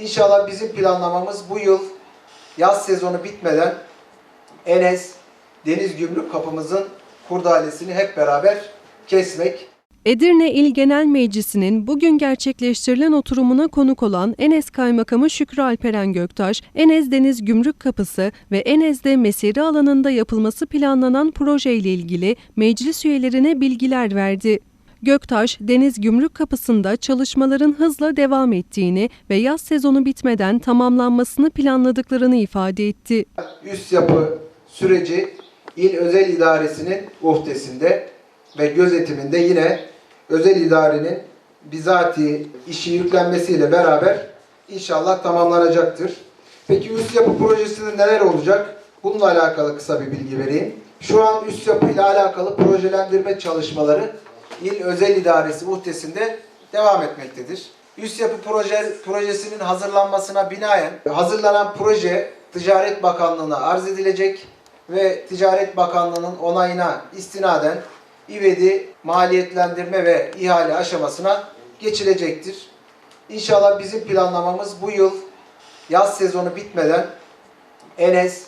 İnşallah bizim planlamamız bu yıl yaz sezonu bitmeden Enes Deniz Gümrük kapımızın kurdalesini hep beraber kesmek. Edirne İl Genel Meclisi'nin bugün gerçekleştirilen oturumuna konuk olan Enes Kaymakamı Şükrü Alperen Göktaş, Enes Deniz Gümrük Kapısı ve Enes'de mesire alanında yapılması planlanan proje ile ilgili meclis üyelerine bilgiler verdi. Göktaş, Deniz Gümrük Kapısı'nda çalışmaların hızla devam ettiğini ve yaz sezonu bitmeden tamamlanmasını planladıklarını ifade etti. Üst yapı süreci İl Özel İdaresi'nin uhdesinde ve gözetiminde yine özel idarenin bizatihi işi yüklenmesiyle beraber inşallah tamamlanacaktır. Peki üst yapı projesinde neler olacak? Bununla alakalı kısa bir bilgi vereyim. Şu an üst yapı ile alakalı projelendirme çalışmaları İl Özel İdaresi uhdesinde devam etmektedir. Üst yapı proje, projesinin hazırlanmasına binaen hazırlanan proje Ticaret Bakanlığı'na arz edilecek ve Ticaret Bakanlığı'nın onayına istinaden İVED'i maliyetlendirme ve ihale aşamasına geçilecektir. İnşallah bizim planlamamız bu yıl yaz sezonu bitmeden Enes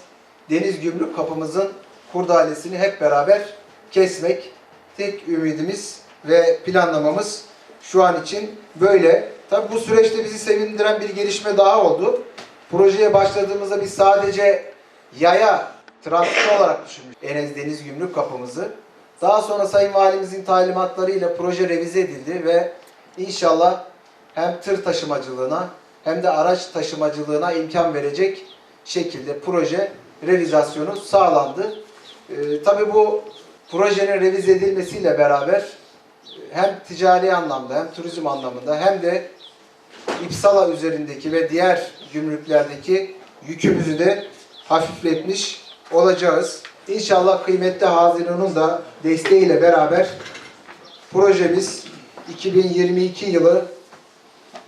Deniz Gümrük kapımızın kurdalesini hep beraber kesmek. Tek ümidimiz ve planlamamız şu an için böyle. Tabi bu süreçte bizi sevindiren bir gelişme daha oldu. Projeye başladığımızda biz sadece yaya transfer olarak düşünmüş Enes Deniz Gümrük kapımızı. Daha sonra Sayın Valimizin talimatlarıyla proje revize edildi ve inşallah hem tır taşımacılığına hem de araç taşımacılığına imkan verecek şekilde proje revizasyonu sağlandı. Ee, tabii bu projenin revize edilmesiyle beraber hem ticari anlamda hem turizm anlamında hem de İpsala üzerindeki ve diğer gümrüklerdeki yükümüzü de hafifletmiş olacağız. İnşallah kıymetli Haziran'ın da desteğiyle beraber projemiz 2022 yılı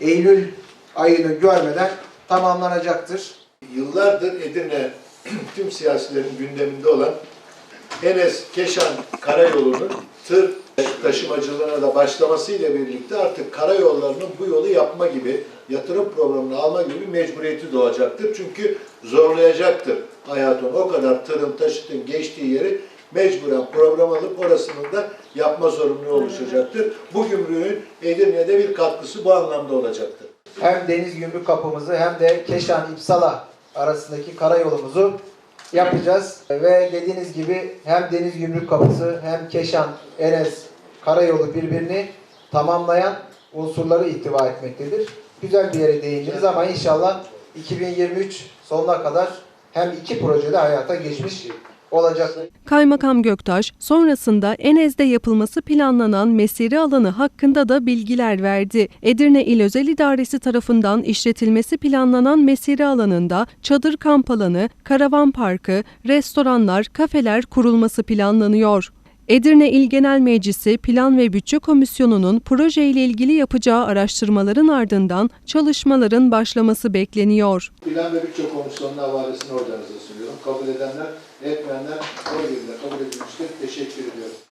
Eylül ayını görmeden tamamlanacaktır. Yıllardır Edirne tüm siyasilerin gündeminde olan Enes Keşan Karayolu'nun tır taşımacılığına da başlamasıyla birlikte artık karayollarının bu yolu yapma gibi, yatırım programını alma gibi bir mecburiyeti doğacaktır. Çünkü zorlayacaktır hayatın o kadar tırın, taşıtın geçtiği yeri mecburen program alıp orasının da yapma zorunluluğu oluşacaktır. Bu gümrüğün Edirne'de bir katkısı bu anlamda olacaktır. Hem deniz gümrük kapımızı hem de Keşan İpsala arasındaki karayolumuzu yapacağız. Ve dediğiniz gibi hem deniz gümrük kapısı hem Keşan Enes karayolu birbirini tamamlayan unsurları ihtiva etmektedir. Güzel bir yere değindiniz ama inşallah 2023 sonuna kadar hem iki projede hayata geçmiş olacak. Kaymakam Göktaş, sonrasında Enez'de yapılması planlanan mesire alanı hakkında da bilgiler verdi. Edirne İl Özel İdaresi tarafından işletilmesi planlanan mesire alanında çadır kamp alanı, karavan parkı, restoranlar, kafeler kurulması planlanıyor. Edirne İl Genel Meclisi Plan ve Bütçe Komisyonu'nun proje ile ilgili yapacağı araştırmaların ardından çalışmaların başlaması bekleniyor. Plan ve Bütçe Komisyonu'nun havalesini organize sunuyorum. Kabul edenler, etmeyenler oy kabul edilmiştir. Teşekkür ediyorum.